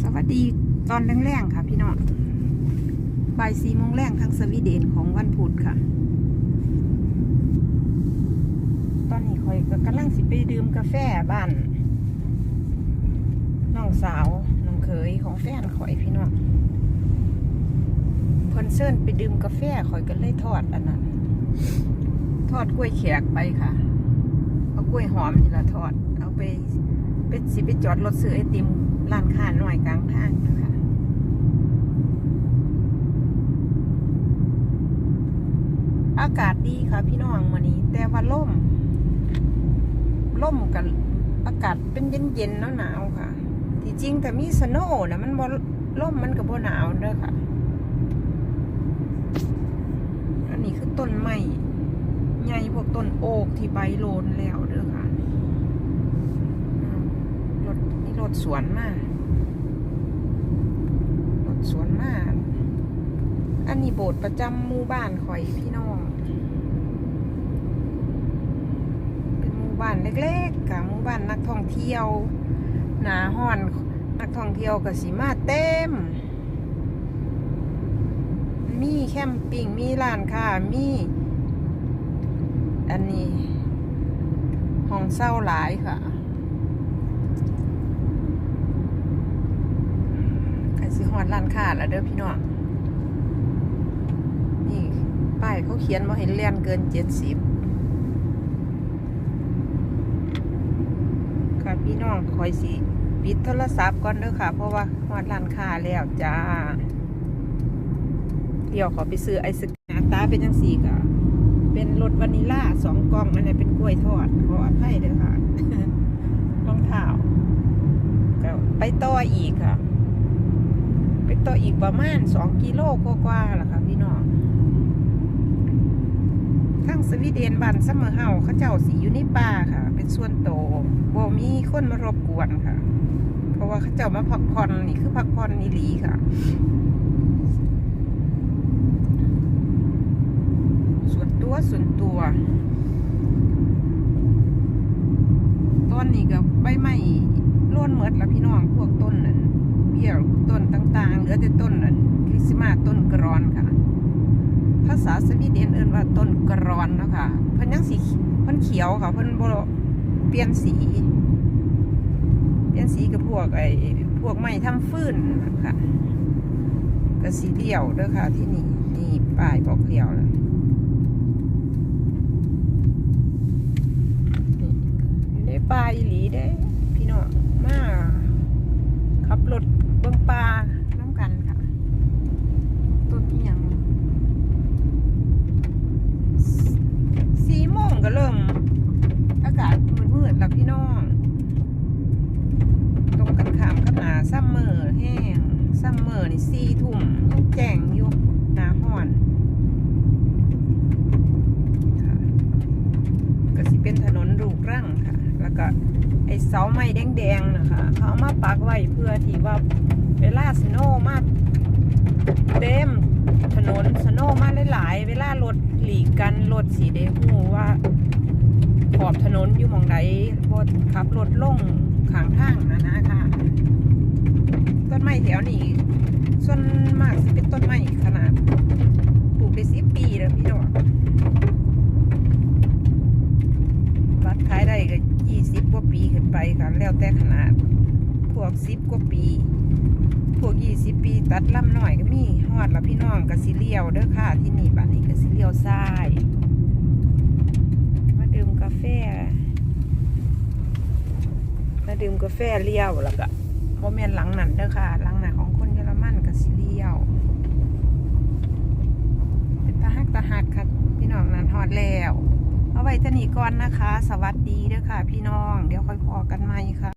สวัสดีตอนแรงๆค่ะพี่น้องบ่ายสี่โมงแรงทางสวีเดนของวันพุธค่ะ ตอนนี้คอยก็กำลังสิไปดื่มกาแฟบ้านน้องสาวน้องเคยของแฟนข่อยพี่น้องเพิ่นเชิญไปดื่มกาแฟข่อยก็เลยทอดอันนั้นทอดกล้วยแขกไปค่ะ เอากล้วยหอมนี่ละทอด เอาไปเป็นสิไปจอดรถซื้อไอติม ร้านค้าหน่อยกลางทางนะคะอากาศดีค่ะพี่น้องวันนี้ แต่ว่าล่มล่มกับอากาศเป็นเย็นๆหนาวๆค่ะ ที่จริงแต่มีสโน่นะมันบ่ล่มมันกับบ่หนาวเด้อค่ะ อันนี้คือต้นไม้ใหญ่พวกต้นโอกที่ใบโลนแล้วเด้อค่ะ ถนี่รถสวนมากรถสวนมาก อันนี้โบสถ์ประจำหมู่บ้านข่อยพี่น้อง เป็นหมู่บ้านเล็กๆค่ะหมู่บ้านนักท่องเที่ยว หนาห้อนนักท่องเที่ยวกับสีมาเต็ม มีแคมปิ้ง มีร้านค้า มี อันนี้ ห้องเศร้าหลายค่ะ ใครสิฮอดร้านค้าแล้วเด้อพี่น้องนี่ป้ายเขาเขียนว่าให้เลี่ยนเกินเจ็ดสิบค่ะพี่น้องคอยสิปิดโทรศัพท์ก่อนเด้อค่ะ เพราะว่าฮอดร้านค้าแล้วจ้าเดี๋ยวขอไปซื้อไอศกรีมหน้าตาเป็นจังสี่ค่ะเป็นรสวานิลลาสองกล่องอันนี้เป็นกล้วยทอดขออภัยเด้อค่ะรองเท้าก็ไปต่ออีกค่ะ ต่ออีกประมาณสองกิโลกว่าๆล่ะค่ะพี่น้องทั้งสวีเดนบ้านซัมเมอร์เฮาเขาเจ้าสีอยู่ในป่าค่ะ เป็นส่วนโตวบ่มีคนมารบกวนค่ะ เพราะว่าเขาเจ้ามาพักผ่อนนี่คือพักผ่อนนี่ลีค่ะ ส่วนตัวส่วนตัว ต้นนี้ก็ใบไม้ร่วนเมดแล้วพี่น้องพวกต้นนั้น เบี้ยวต้นต่างๆ เหลือแต่ต้นคริสต์มาสต้นกรอนค่ะ ภาษาสวีเดนเอิ้นว่าต้นกรอนเนาะค่ะเพิ่นยังสีเพิ่นเขียวค่ะเพิ่นบ่เปลี่ยนสี เปลี่ยนสีกับพวกไอ้พวกไม้ทำฟืนค่ะก็สีเลี้ยวเด้อค่ะที่นี่นี่ป้ายบอกเลี้ยวแล้วนี่อยู่ในป่าอีหลีเด้พี่น้องมาขับรถเบิ่งป่าน้ำกันค่ะ ต้นอีหยัง สี่โมงก็เริ่ม อากาศมืดๆแล้วพี่น้อง ตรงกันขามกับหนาซัมเมอร์แห้งซัมเมอร์นี่สี่ทุ่มยังแจ้งอยู่หนาห้อนค่ะก็สิเป็นถนนลูกรังค่ะ แล้วก็ไอ้เสาไม้แดงๆนะคะเขาเอามาปักไว้เพื่อที่ว่าเวลาสโนว์มาเต็มถนนสโนว์มาหลายๆ เวลารถหลีกกันรถสีเดหูว่า ขอบถนนอยู่มองใดรถขับรถลงขางทางนะนะค่ะ ต้นไม้แถวนี้ส่วนมากสิเป็นต้นไม้ขนาดปลูกได้สิบปีแล้วพี่ดอกรัดขายได้ก็ยี่สิบกว่าปีขึ้นไปค่ะแล้วแต่ขนาด พวกสิบกว่าปี พวกยี่สิบปีตัดลำหน่อยก็มีฮอดแล้วพี่น้องก็สิเลี้ยวเด้อค่ะที่นี่บ้านนี้ก็สิเลี้ยวซ้าย แฟมาดื่มกาแฟเลี้ยวแล้วก็โมเมนหลังนั้นเด้อค่ะหลังนั้นของคนเยอรมันก็สิเลี้ยว เป็นตาหักตาหักค่ะพี่น้องนั้นฮอดแล้ว เอาไว้เท่านี้ก่อนนะคะ สวัสดีเด้อค่ะ พี่น้อง เดี๋ยวค่อยพอกันใหม่ค่ะ